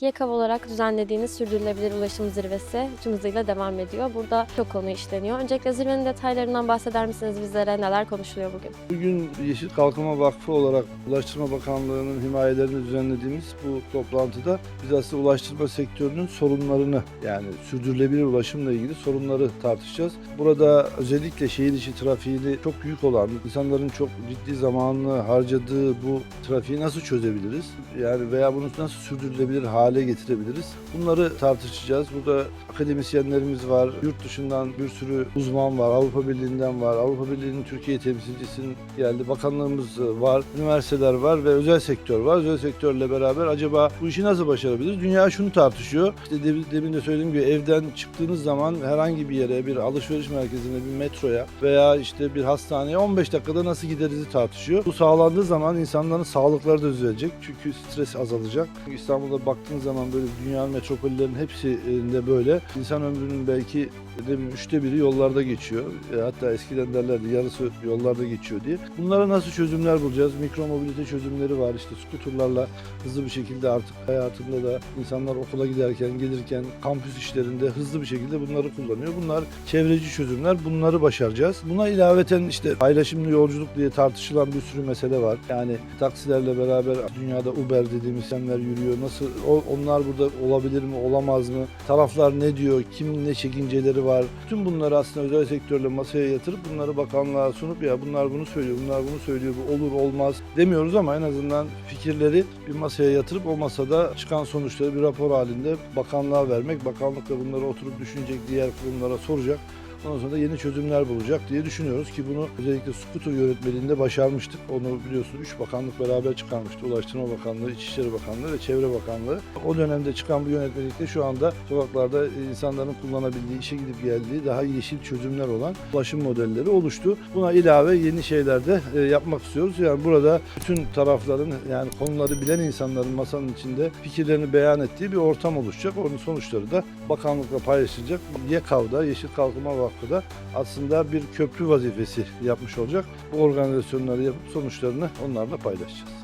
YEKAV olarak düzenlediğiniz sürdürülebilir ulaşım zirvesi tüm hızıyla devam ediyor. Burada çok konu işleniyor. Öncelikle zirvenin detaylarından bahseder misiniz bizlere? Neler konuşuluyor bugün? Bugün Yeşil Kalkınma Vakfı olarak Ulaştırma Bakanlığı'nın himayelerini düzenlediğimiz bu toplantıda biz aslında ulaştırma sektörünün sorunlarını yani sürdürülebilir ulaşımla ilgili sorunları tartışacağız. Burada özellikle şehir içi trafiğini çok büyük olan, insanların çok ciddi zamanını harcadığı bu trafiği nasıl çözebiliriz? Yani veya bunu nasıl sürdürülebilir hale getirebiliriz? Bunları tartışacağız. Burada akademisyenlerimiz var, yurt dışından bir sürü uzman var, Avrupa Birliği'nden var, Avrupa Birliği'nin Türkiye temsilcisinin geldi, bakanlığımız var, üniversiteler var ve özel sektör var. Özel sektörle beraber acaba bu işi nasıl başarabiliriz? Dünya şunu tartışıyor. İşte demin, de söylediğim gibi evden çıktığınız zaman herhangi bir yere, bir alışveriş merkezine, bir metroya veya işte bir hastaneye 15 dakikada nasıl giderizi tartışıyor. Bu sağlandığı zaman insanların sağlıkları da düzelecek. Çünkü stres azalacak. İstanbul'da baktığınız zaman böyle dünyanın metropollerinin hepsinde böyle. İnsan ömrünün belki dedim üçte biri yollarda geçiyor. E, hatta eskiden derlerdi yarısı yollarda geçiyor diye. Bunlara nasıl çözümler bulacağız? Mikro mobilite çözümleri var. İşte skuterlarla hızlı bir şekilde artık hayatında da insanlar okula giderken, gelirken, kampüs işlerinde hızlı bir şekilde bunları kullanıyor. Bunlar çevreci çözümler. Bunları başaracağız. Buna ilaveten işte paylaşımlı yolculuk diye tartışılan bir sürü mesele var. Yani taksilerle beraber dünyada Uber dediğimiz sistemler yürüyor. Nasıl o- onlar burada olabilir mi, olamaz mı? Taraflar ne diyor? Kimin ne çekinceleri var? Tüm bunları aslında özel sektörle masaya yatırıp bunları bakanlığa sunup ya bunlar bunu söylüyor, bunlar bunu söylüyor, bu olur olmaz demiyoruz ama en azından fikirleri bir masaya yatırıp o masada çıkan sonuçları bir rapor halinde bakanlığa vermek, bakanlık da bunları oturup düşünecek, diğer kurumlara soracak. Ondan sonra da yeni çözümler bulacak diye düşünüyoruz ki bunu özellikle skuter yönetmeliğinde başarmıştık. Onu biliyorsunuz 3 bakanlık beraber çıkarmıştı. Ulaştırma Bakanlığı, İçişleri Bakanlığı ve Çevre Bakanlığı. O dönemde çıkan bu yönetmelikte şu anda sokaklarda insanların kullanabildiği, işe gidip geldiği daha yeşil çözümler olan ulaşım modelleri oluştu. Buna ilave yeni şeyler de e, yapmak istiyoruz. Yani burada bütün tarafların yani konuları bilen insanların masanın içinde fikirlerini beyan ettiği bir ortam oluşacak. Onun sonuçları da bakanlıkla paylaşılacak. YEKAV'da, Yeşil Kalkınma Vakfı'da aslında bir köprü vazifesi yapmış olacak. Bu organizasyonları yapıp sonuçlarını onlarla paylaşacağız.